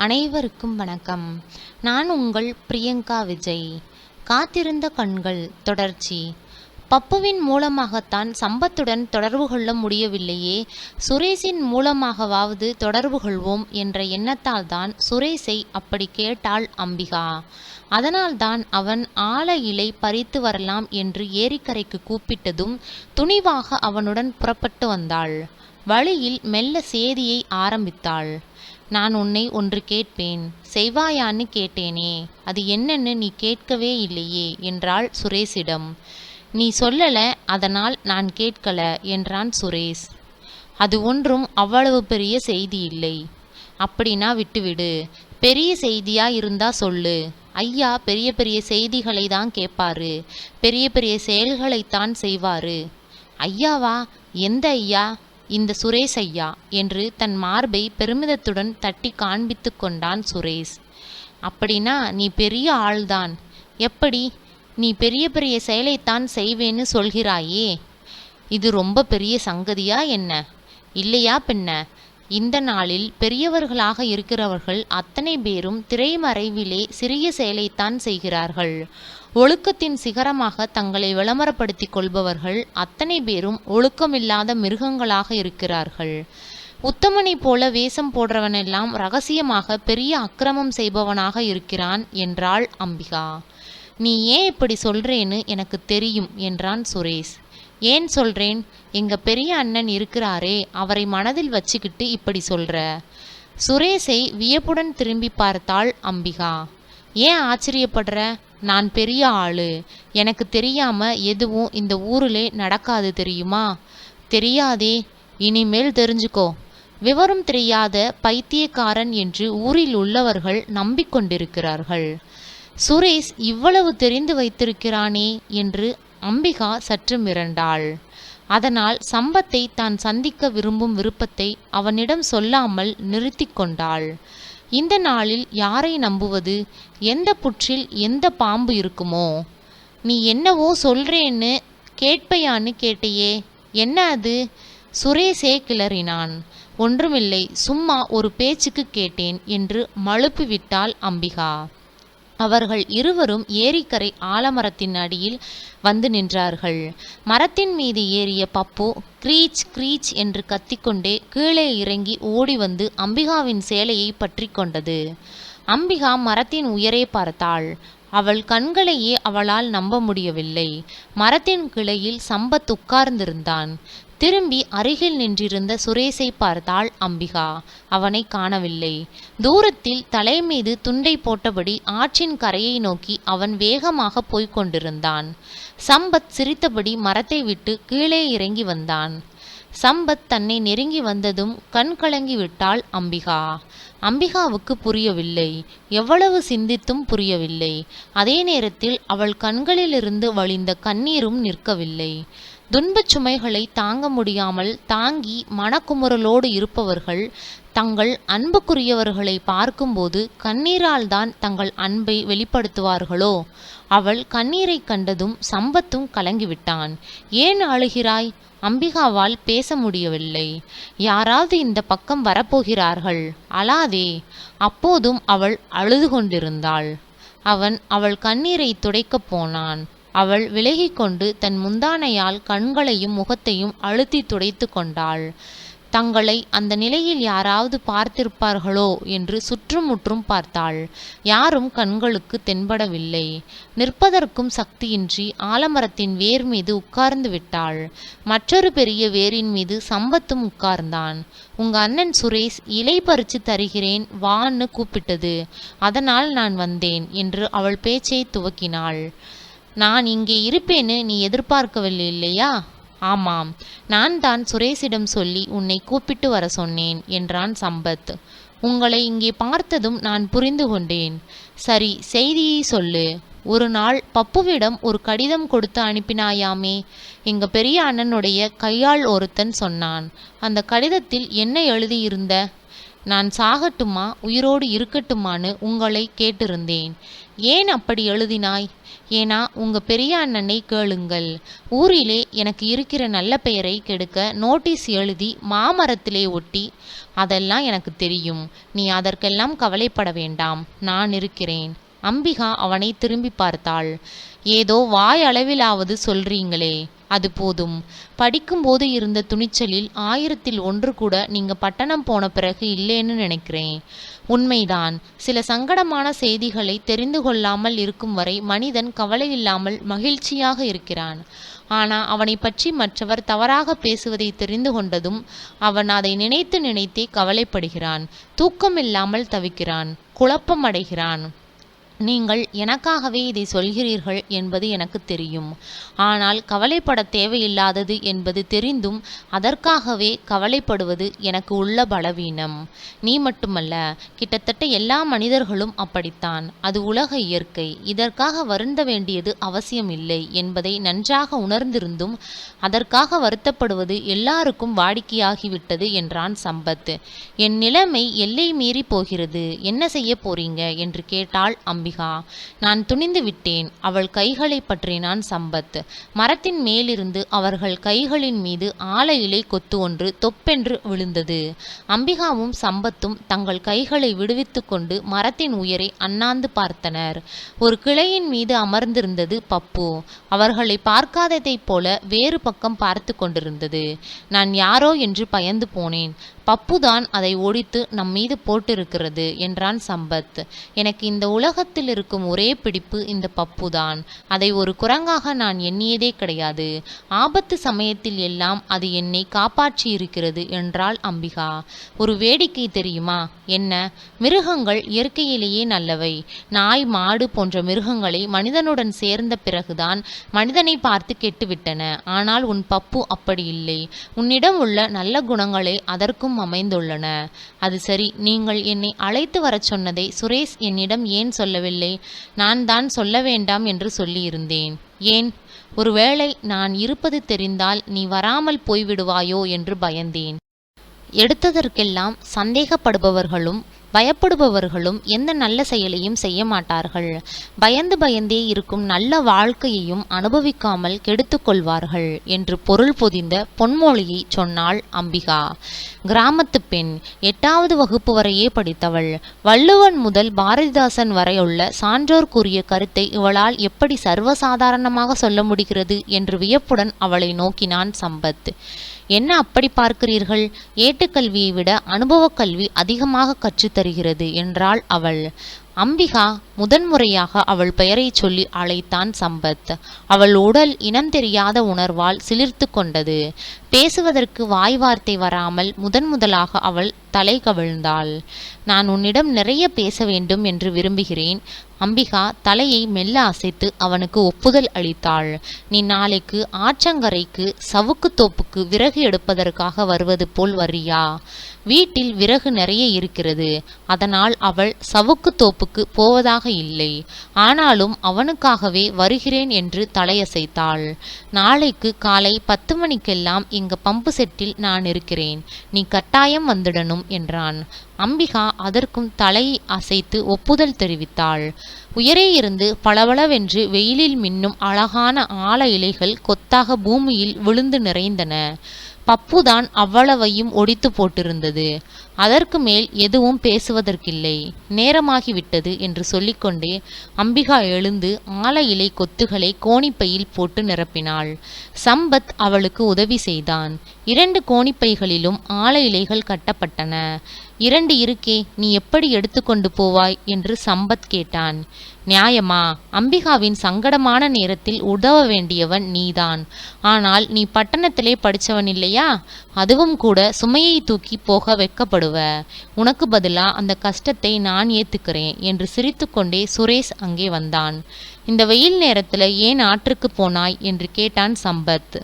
அனைவருக்கும் வணக்கம். நான் உங்கள் பிரியங்கா விஜய். காத்திருந்த கண்கள் தொடர்ச்சி. பப்புவின் மூலமாகத்தான் சம்பத்துடன் தொடர்பு கொள்ள முடியவில்லையே. சுரேஷின் மூலமாகவாவது தொடர்பு கொள்வோம் என்ற எண்ணத்தால் தான் சுரேஷை அப்படி கேட்டாள் அம்பிகா. அதனால்தான் அவன் ஆல இலை பறித்து வரலாம் என்று ஏரிக்கரைக்கு கூப்பிட்டதும் துணிவாக அவனுடன் புறப்பட்டு வந்தாள். வழியில் மெல்ல சேதியை ஆரம்பித்தாள். நான் உன்னை ஒன்று கேட்பேன். செய்வாயான்னு கேட்டேனே அது என்னன்னு நீ கேட்கவே இல்லையே என்றாள் சுரேஷிடம். நீ சொல்லல அதனால் நான் கேட்கல என்றான் சுரேஷ். அது ஒன்றும் அவ்வளவு பெரிய செய்தி இல்லை. அப்படின்னா விட்டுவிடு. பெரிய செய்தியா இருந்தா சொல்லு. ஐயா பெரிய பெரிய செய்திகளை தான் கேட்பாரு. பெரிய பெரிய செயல்களைத்தான் செய்வாரு. ஐயாவா? எந்த ஐயா? இந்த சுரேஷ் ஐயா என்று தன் மார்பை பெருமிதத்துடன் தட்டி காண்பித்து கொண்டான் சுரேஷ். அப்படின்னா நீ பெரிய ஆள்தான். எப்படி? நீ பெரிய பெரிய செயலைத்தான் செய்வேன்னு சொல்கிறாயே. இது ரொம்ப பெரிய சங்கதியா என்ன? இல்லையா பெண்ண? இந்த நாளில் பெரியவர்களாக இருக்கிறவர்கள் அத்தனை பேரும் திரைமறைவிலே சிறிய செயலைத்தான் செய்கிறார்கள். ஒழுக்கத்தின் சிகரமாக தங்களை விளம்பரப்படுத்திக் கொள்பவர்கள் அத்தனை பேரும் ஒழுக்கமில்லாத மிருகங்களாக இருக்கிறார்கள். உத்தமனைப் போல வேஷம் போடுறவனெல்லாம் ரகசியமாக பெரிய அக்கிரமம் செய்பவனாக இருக்கிறான் என்றாள் அம்பிகா. நீ ஏன் இப்படி சொல்றேன்னு எனக்கு தெரியும் என்றான் சுரேஷ். ஏன் சொல்றேன்? எங்கள் பெரிய அண்ணன் இருக்கிறாரே அவரை மனதில் வச்சுக்கிட்டு இப்படி சொல்கிற சுரேஷை வியப்புடன் திரும்பி பார்த்தாள் அம்பிகா. ஏன் ஆச்சரியப்படுற? நான் பெரிய ஆளு. எனக்கு தெரியாம எதுவும் இந்த ஊரிலே நடக்காது தெரியுமா? தெரியாதே இனிமேல் தெரிஞ்சுக்கோ. விவரம் தெரியாத பைத்தியக்காரன் என்று ஊரில் உள்ளவர்கள் நம்பிக்கொண்டிருக்கிறார்கள். சுரேஷ் இவ்வளவு தெரிந்து வைத்திருக்கிறானே என்று அம்பிகா சற்று மிரண்டாள். அதனால் சம்பத்தை தான் சந்திக்க விரும்பும் விருப்பத்தை அவனிடம் சொல்லாமல் நிறுத்தி கொண்டாள். இந்த நாளில் யாரை நம்புவது? எந்த புற்றில் எந்த பாம்பு இருக்குமோ? நீ என்னவோ சொல்றேன்னு கேட்பையான்னு கேட்டையே என்ன அது? சுரேஷே கிளறினான். ஒன்றுமில்லை சும்மா ஒரு பேச்சுக்கு கேட்டேன் என்று மழுப்பு விட்டாள் அம்பிகா. அவர்கள் இருவரும் ஏரிக்கரை ஆலமரத்தின் அடியில் வந்து நின்றார்கள். மரத்தின் மீது ஏறிய பப்பு க்ரீச் க்ரீச் என்று கத்திக்கொண்டே கீழே இறங்கி ஓடி வந்து அம்பிகாவின் சேலையை பற்றி கொண்டது. அம்பிகா மரத்தின் உயரே பார்த்தாள். அவள் கண்களையே அவளால் நம்ப முடியவில்லை. மரத்தின் கிளையில் சம்பத் உட்கார்ந்திருந்தான். திரும்பி அருகில் நின்றிருந்த சுரேஷை பார்த்தாள் அம்பிகா. அவனை காணவில்லை. தூரத்தில் தலைமீது துண்டை போட்டபடி ஆற்றின் கரையை நோக்கி அவன் வேகமாக போய்க் கொண்டிருந்தான். சம்பத் சிரித்தபடி மரத்தை விட்டு கீழே இறங்கி வந்தான். சம்பத் தன்னை நெருங்கி வந்ததும் கண் கலங்கி விட்டாள் அம்பிகா. அம்பிகாவுக்கு புரியவில்லை. எவ்வளவு சிந்தித்தும் புரியவில்லை. அதே நேரத்தில் அவள் கண்களிலிருந்து வழிந்த கண்ணீரும் நிற்கவில்லை. துன்பச் சுமைகளை தாங்க முடியாமல் தாங்கி மனக்குமுறலோடு இருப்பவர்கள் தங்கள் அன்புக்குரியவர்களை பார்க்கும்போது கண்ணீரால் தான் தங்கள் அன்பை வெளிப்படுத்துவார்களோ? அவள் கண்ணீரை கண்டதும் சம்பத்தும் கலங்கிவிட்டான். ஏன் அழுகிறாய்? அம்பிகாவால் பேச முடியவில்லை. யாராவது இந்த பக்கம் வரப்போகிறார்கள். அழாதே அப்போதும் அவள் அழுது கொண்டிருந்தாள் அவன் அவள் கண்ணீரை துடைக்கப் போனான். அவள் விலகிக்கொண்டு தன் முந்தானையால் கண்களையும் முகத்தையும் அழுத்தி துடைத்து கொண்டாள். தங்களை அந்த நிலையில் யாராவது பார்த்திருப்பார்களோ என்று சுற்றுமுற்றும் பார்த்தாள். யாரும் கண்களுக்கு தென்படவில்லை. நிற்பதற்கும் சக்தியின்றி ஆலமரத்தின் வேர் மீது உட்கார்ந்து விட்டாள். மற்றொரு பெரிய வேரின் மீது சம்பத்தும் உட்கார்ந்தான். உங்க அண்ணன் சுரேஷ் இலை பறிச்சு தருகிறேன் வான்னு கூப்பிட்டது. அதனால் நான் வந்தேன் என்று அவள் பேச்சை துவக்கினாள். நான் இங்கே இருப்பேன்னு நீ எதிர்பார்க்கவில்லை இல்லையா? ஆமாம். நான் தான் சுரேஷிடம் சொல்லி உன்னை கூப்பிட்டு வர சொன்னேன் என்றான் சம்பத். உங்களை இங்கே பார்த்ததும் நான் புரிந்து கொண்டேன். சரி செய்தியை சொல்லு. ஒரு நாள் பப்புவிடம் ஒரு கடிதம் கொடுத்து அனுப்பினாயாமே. எங்க பெரிய அண்ணனுடைய கையாள் ஒருத்தன் சொன்னான். அந்த கடிதத்தில் என்ன எழுதியிருந்த? நான் சாகட்டுமா உயிரோடு இருக்கட்டுமான்னு உங்களை கேட்டிருந்தேன். ஏன் அப்படி எழுதினாய்? ஏன்னா உங்கள் பெரிய அண்ணனை கேளுங்கள். ஊரிலே எனக்கு இருக்கிற நல்ல பெயரை கெடுக்க நோட்டீஸ் எழுதி மாமரத்திலே ஒட்டி அதெல்லாம் எனக்கு தெரியும். நீ அதற்கெல்லாம் கவலைப்பட வேண்டாம். நான் இருக்கிறேன். அம்பிகா அவனை திரும்பி பார்த்தாள். ஏதோ வாய் அளவிலாவது சொல்றீங்களே. அது போதும். படிக்கும்போது இருந்த துணிச்சலில் ஆயிரத்தில் ஒன்று கூட நீங்க பட்டணம் போன பிறகு இல்லைன்னு நினைக்கிறேன். உண்மைதான். சில சங்கடமான செய்திகளை தெரிந்து கொள்ளாமல் இருக்கும் வரை மனிதன் கவலையில்லாமல் மகிழ்ச்சியாக இருக்கிறான். ஆனால் அவனை பற்றி மற்றவர் தவறாக பேசுவதை தெரிந்து கொண்டதும் அவன் அதை நினைத்து நினைத்தே கவலைப்படுகிறான். தூக்கமில்லாமல் தவிக்கிறான். குழப்பம் அடைகிறான் நீங்கள் எனக்காகவே இதை சொல்கிறீர்கள் என்பது எனக்கு தெரியும். ஆனால் கவலைப்பட தேவையில்லாதது என்பது தெரிந்தும் அதற்காகவே கவலைப்படுவது எனக்கு உள்ள பலவீனம். நீ மட்டுமல்ல கிட்டத்தட்ட எல்லா மனிதர்களும் அப்படித்தான். அது உலக இயற்கை. இதற்காக வருந்த வேண்டியது அவசியமில்லை என்பதை நன்றாக உணர்ந்திருந்தும் அதற்காக வருத்தப்படுவது எல்லாருக்கும் வாடிக்கையாகிவிட்டது என்றான் சம்பத். என் நிலைமை எல்லை மீறி போகிறது. என்ன செய்ய போறீங்க? என்று கேட்டாள் அம்பி. அம்பிகா நான் துணிந்து விட்டேன். அவள் கைகளை பற்றினான் சம்பத். மரத்தின் மேலிருந்து அவர்கள் கைகளின் மீது ஆல இலை கொத்து ஒன்று தொப்பென்று விழுந்தது. அம்பிகாவும் சம்பத்தும் தங்கள் கைகளை விடுவித்து கொண்டு மரத்தின் உயரை அண்ணாந்து பார்த்தனர். ஒரு கிளையின் மீது அமர்ந்திருந்தது பப்பு. அவர்களை பார்க்காததைப் போல வேறு பக்கம் பார்த்து கொண்டிருந்தது. நான் யாரோ என்று பயந்து போனேன். பப்புதான் அதை ஒடித்து நம் மீது போட்டிருக்கிறது என்றான் சம்பத். எனக்கு இந்த உலகத்தில் இருக்கும் ஒரே பிடிப்பு இந்த பப்புதான். அதை ஒரு குரங்காக நான் எண்ணியதே கிடையாது. ஆபத்து சமயத்தில் எல்லாம் அது என்னை காப்பாற்றி இருக்கிறது என்றாள் அம்பிகா. ஒரு வேடிக்கை தெரியுமா? என்ன? மிருகங்கள் இயற்கையிலேயே நல்லவை. நாய் மாடு போன்ற மிருகங்களை மனிதனுடன் சேர்ந்த பிறகுதான் மனிதனை பார்த்து கெட்டுவிட்டன. ஆனால் உன் பப்பு அப்படி இல்லை. உன்னிடம் உள்ள நல்ல குணங்களை அதற்கும் அமைந்துள்ளன. அது சரி நீங்கள் என்னை அழைத்து வரச் சொன்னதை சுரேஷ் என்னிடம் ஏன் சொல்லவில்லை? நான் தான் சொல்ல வேண்டாம் என்று சொல்லியிருந்தேன். ஏன்? ஒருவேளை நான் இருப்பது தெரிந்தால் நீ வராமல் போய்விடுவாயோ என்று பயந்தேன். எடுத்ததற்கெல்லாம் சந்தேகப்படுபவர்களும் பயப்படுபவர்களும் எந்த நல்ல செயலையும் செய்ய மாட்டார்கள். பயந்து பயந்தே இருக்கும் நல்ல வாழ்க்கையையும் அனுபவிக்காமல் கெடுத்துக் கொள்வார்கள் என்று பொருள் பொதிந்த பொன்மொழியை சொன்னாள் அம்பிகா. கிராமத்து பெண் எட்டாவது வகுப்பு வரையே படித்தவள். வள்ளுவன் முதல் பாரதிதாசன் வரையுள்ள சான்றோர் கூறிய கருத்தை இவளால் எப்படி சர்வசாதாரணமாக சொல்ல முடிகிறது என்று வியப்புடன் அவளை நோக்கினான் சம்பத். என்ன அப்படி பார்க்கிறீர்கள்? ஏட்டுக்கல்வியை விட அனுபவக் கல்வி அதிகமாக தருகிறது என்றாள் அவள். அம்பிகா முதன்முறையாக அவள் பெயரைச் சொல்லி அழைத்தான் சம்பத். அவள் உடல் இனம் தெரியாத உணர்வால் சிலிர்த்து கொண்டது. பேசுவதற்கு வாய் வார்த்தை வராமல் முதன் முதலாக அவள் தலை கவிழ்ந்தாள். நான் உன்னிடம் நிறைய பேச வேண்டும் என்று விரும்புகிறேன். அம்பிகா தலையை மெல்ல அசைத்து அவனுக்கு ஒப்புதல் அளித்தாள். நீ நாளைக்கு ஆற்றங்கரைக்கு சவுக்கு தோப்புக்கு விறகு எடுப்பதற்காக வருவது போல் வரியா வீட்டில் விறகு நிறைய இருக்கிறது. அதனால் அவள் சவுக்கு தோப்புக்கு போவதாக இல்லை. ஆனாலும் அவனுக்காகவே வருகிறேன் என்று தலையசைத்தாள். நாளைக்கு காலை பத்து மணிக்கெல்லாம் இங்கு பம்பு செட்டில் நான் இருக்கிறேன். நீ கட்டாயம் வந்துடணும் என்றான். அம்பிகா அதற்கும் தலையை அசைத்து ஒப்புதல் தெரிவித்தாள். உயரே இருந்து பளபளவென்று வெயிலில் மின்னும் அழகான ஆல இலைகள் கொத்தாக பூமியில் விழுந்து நிறைந்தன. பப்புதான் அவ்வளவையும் ஒடித்து போட்டிருந்தது. அதற்கு மேல் எதுவும் பேசுவதற்கில்லை. நேரமாகிவிட்டது என்று சொல்லிக்கொண்டே அம்பிகா எழுந்து ஆல இலை கொத்துகளை கோணிப்பையில் போட்டு நிரப்பினாள். சம்பத் அவளுக்கு உதவி செய்தான். இரண்டு கோணிப்பைகளிலும் ஆல இலைகள் கட்டப்பட்டன. இரண்டு இருக்கே நீ எப்படி எடுத்துக்கொண்டு போவாய்? என்று சம்பத் கேட்டான். நியாயமா அம்பிகாவின் சங்கடமான நேரத்தில் உதவ வேண்டியவன் நீதான். ஆனால் நீ பட்டணத்திலே படிச்சவன் இல்லையா? அதுவும் கூட சுமையை தூக்கி போக வெக்கப்படுவ. உனக்கு பதிலா அந்த கஷ்டத்தை நான் ஏத்துக்கிறேன் என்று சிரித்துக்கொண்டே சுரேஷ் அங்கே வந்தான். இந்த வெயில் நேரத்தில் ஏன் ஆற்றுக்கு போனாய்? என்று கேட்டான் சம்பத்.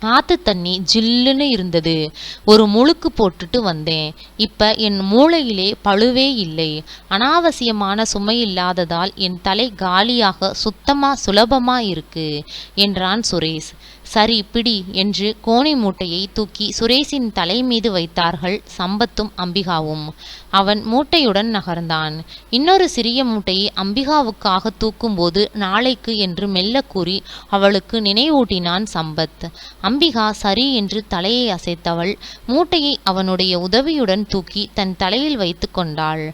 ஆத்து தண்ணி ஜில்லுன்னு இருந்தது. ஒரு முழுக்கு போட்டுட்டு வந்தேன். இப்ப என் மூளையிலே பழுவே இல்லை. அனாவசியமான சுமை இல்லாததால் என் தலை காலியாக சுத்தமா சுலபமா இருக்கு என்றான் சுரேஷ். சரி பிடி என்று கோணி மூட்டையை தூக்கி சுரேஷின் தலை மீது வைத்தார்கள் சம்பத்தும் அம்பிகாவும். அவன் மூட்டையுடன் நகர்ந்தான். இன்னொரு சிறிய மூட்டையை அம்பிகாவுக்காக தூக்கும்போது நாளைக்கு என்று மெல்ல கூறி அவளுக்கு நினைவூட்டினான் சம்பத். அம்பிகா சரி என்று தலையை அசைத்தவள் மூட்டையை அவனுடைய உதவியுடன் தூக்கி தன் தலையில் வைத்து கொண்டாள்.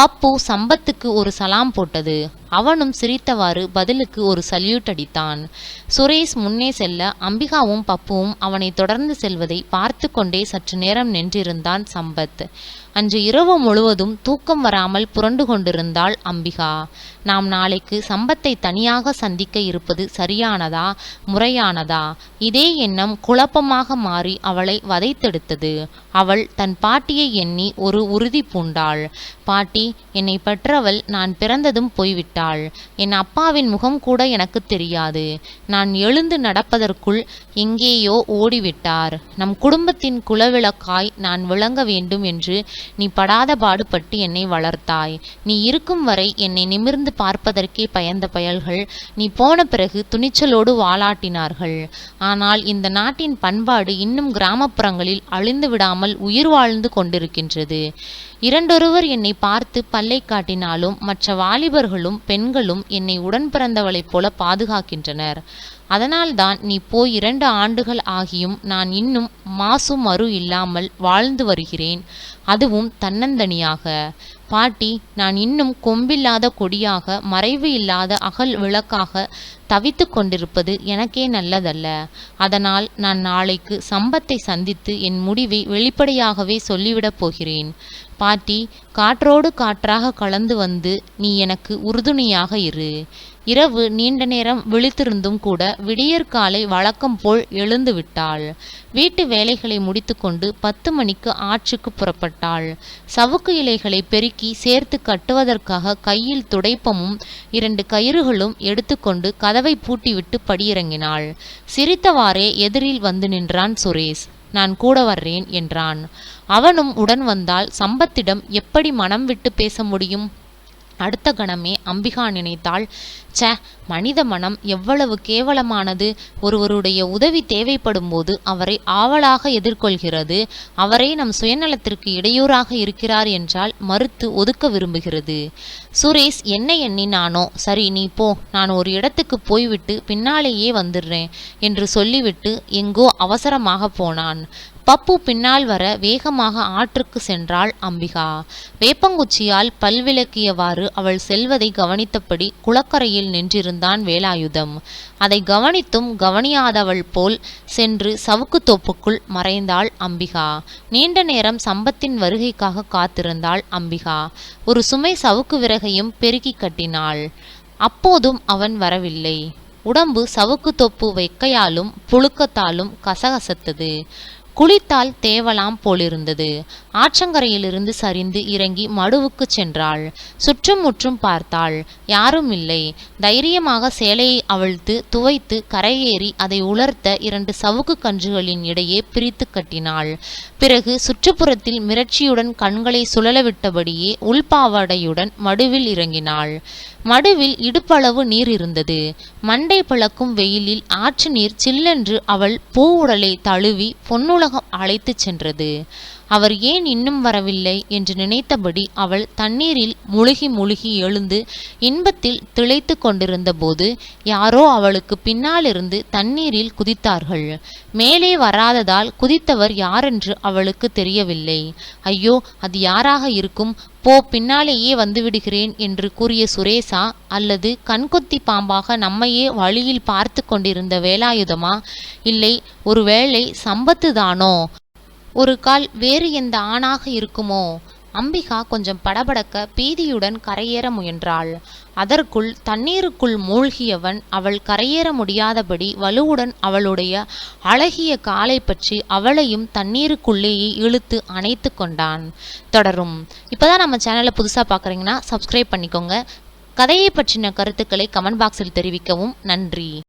பப்பு சம்பத்துக்கு ஒரு சலாம் போட்டது. அவனும் சிரித்தவாறு பதிலுக்கு ஒரு சல்யூட் அடித்தான். சுரேஷ் முன்னே செல்ல அம்பிகாவும் பப்புவும் அவனை தொடர்ந்து செல்வதை பார்த்து கொண்டே சற்று நேரம் நின்றிருந்தான் சம்பத். அன்று இரவு முழுவதும் தூக்கம் வராமல் புரண்டு கொண்டிருந்தாள் அம்பிகா. நாம் நாளைக்கு சம்பத்தை தனியாக சந்திக்க இருப்பது சரியானதா முறையானதா? இதே எண்ணம் குழப்பமாக மாறி அவளை வதைத்தெடுத்தது. அவள் தன் பாட்டியை எண்ணி ஒரு உறுதி பூண்டாள். பாட்டி என்னை பெற்றவள் நான் பிறந்ததும் போய்விட்டாள். என் அப்பாவின் முகம் கூட எனக்கு தெரியாது. நான் எழுந்து நடப்பதற்குள் எங்கேயோ ஓடிவிட்டார். நம் குடும்பத்தின் குலவிளக்காய் நான் விளங்க வேண்டும் என்று நீ படாத பாடுபட்டு என்னை வளர்த்தாய். நீ இருக்கும் வரை என்னை நிமிர்ந்து பார்ப்பதற்கே பயந்த பயல்கள் நீ போன பிறகு துணிச்சலோடு வாலாட்டினார்கள். ஆனால் இந்த நாட்டின் பண்பாடு இன்னும் கிராமப்புறங்களில் அழிந்து விடாமல் உயிர் வாழ்ந்து கொண்டிருக்கின்றது. இரண்டொருவர் என்னை பார்த்து பல்லை காட்டினாலும் மற்ற வாலிபர்களும் பெண்களும் என்னை உடன் பிறந்தவளைப் போல பாதுகாக்கின்றனர். அதனால்தான் நீ போய் இரண்டு ஆண்டுகள் ஆகியும் நான் இன்னும் மாசு மறு இல்லாமல் வாழ்ந்து வருகிறேன். அதுவும் தன்னந்தனியாக. பாட்டி நான் இன்னும் கொம்பில்லாத கொடியாக மறைவு இல்லாத அகல் விளக்காக தவித்து கொண்டிருப்பது எனக்கே நல்லதல்ல. அதனால் நான் நாளைக்கு சம்பத்தை சந்தித்து என் முடிவை வெளிப்படையாகவே சொல்லிவிடப் போகிறேன். பாட்டி காற்றோடு காற்றாக கலந்து வந்து நீ எனக்கு உறுதுணையாக இரு. இரவு நீண்ட நேரம் விழித்திருந்தும் கூட விடியற்காலை வழக்கம் போல் எழுந்து விட்டாள். வீட்டு வேலைகளை முடித்துக்கொண்டு பத்து மணிக்கு ஆற்றுக்கு புறப்பட்டாள். சவுக்கு இலைகளை பெருக்கி சேர்த்து கட்டுவதற்காக கையில் துடைப்பமும் இரண்டு கயிறுகளும் எடுத்துக்கொண்டு கதவை பூட்டிவிட்டு படியிறங்கினாள். சிரித்தவாறே எதிரில் வந்து நின்றான் சுரேஷ். நான் கூட வர்றேன் என்றான். அவனும் உடன் வந்தால் சம்பத்திடம் எப்படி மனம் விட்டு பேச முடியும்? அடுத்த கணமே அம்பிகா நினைத்தாள். ச மனித மனம் எவ்வளவு கேவலமானது. ஒருவருடைய உதவி தேவைப்படும் போது அவரை ஆவலாக எதிர்கொள்கிறது. அவரே நம் சுயநலத்திற்கு இடையூறாக இருக்கிறார் என்றால் மறுத்து ஒதுக்க விரும்புகிறது. சுரேஷ் என்ன எண்ணினானோ? சரி நீ போ. நான் ஒரு இடத்துக்கு போய்விட்டு பின்னாலேயே வந்துடுறேன் என்று சொல்லிவிட்டு எங்கோ அவசரமாக போனான். பப்பு பின்னால் வர வேகமாக ஆற்றுக்கு சென்றாள் அம்பிகா. வேப்பங்குச்சியால் பல்விளக்கியவாறு அவள் செல்வதை கவனித்தபடி குளக்கரையில் நின்றிருந்தான் வேலாயுதம். அதை கவனித்தும் கவனியாதவள் போல் சென்று சவுக்கு தோப்புக்குள் மறைந்தாள் அம்பிகா. நீண்ட நேரம் சம்பத்தின் வருகைக்காக காத்திருந்தாள் அம்பிகா. ஒரு சுமை சவுக்கு விறகையும் பெருக்கி கட்டினாள். அப்போதும் அவன் வரவில்லை. உடம்பு சவுக்கு தொப்பு வெக்கையாலும் புழுக்கத்தாலும் கசகசத்தது. குளித்தால் தேவலாம் போலிருந்தது. ஆற்றங்கரையிலிருந்து சரிந்து இறங்கி மடுவுக்கு சென்றாள். சுற்றும் முற்றும் பார்த்தாள். யாரும் இல்லை. தைரியமாக சேலையை அவிழ்த்து துவைத்து கரையேறி அதை உலர்த்த இரண்டு சவுக்கு கன்றுகளின் இடையே பிரித்து கட்டினாள். பிறகு சுற்றுப்புறத்தில் மிரட்சியுடன் கண்களை சுழலவிட்டபடியே உள்பாவாடையுடன் மடுவில் இறங்கினாள். மடுவில் இடுப்பளவு நீர் இருந்தது. மண்டை பிளக்கும் வெயிலில் ஆற்று நீர் சில்லென்று அவள் பூவுடலை தழுவி பொன்னுலகம் அழைத்துச் சென்றது. அவர் ஏன் இன்னும் வரவில்லை என்று நினைத்தபடி அவள் தண்ணீரில் முழுகி முழுகி எழுந்து இன்பத்தில் திளைத்து கொண்டிருந்த போது யாரோ அவளுக்கு பின்னாலிருந்து தண்ணீரில் குதித்தார்கள். மேலே வராததால் குதித்தவர் யாரென்று அவளுக்கு தெரியவில்லை. ஐயோ அது யாராக இருக்கும்? போ பின்னாலேயே வந்துவிடுகிறேன் என்று கூறிய சுரேசா அல்லது கண்கொத்தி பாம்பாக நம்மையே வழியில் பார்த்து கொண்டிருந்த வேலாயுதமா? இல்லை ஒருவேளை சம்பத்துதானோ? ஒரு கால் வேறு எந்த ஆணாக இருக்குமோ? அம்பிகா கொஞ்சம் படபடக்க பீதியுடன் கரையேற முயன்றாள். அதற்குள் தண்ணீருக்குள் மூழ்கியவன் அவள் கரையேற முடியாதபடி வலுவுடன் அவளுடைய அழகிய காலை பற்றி அவளையும் தண்ணீருக்குள்ளேயே இழுத்து அணைத்து கொண்டான். தொடரும். இப்போதான் நம்ம சேனலை புதுசாக பார்க்குறீங்கன்னா சப்ஸ்கிரைப் பண்ணிக்கோங்க. கதையை பற்றின கருத்துக்களை கமெண்ட் பாக்ஸில் தெரிவிக்கவும். நன்றி.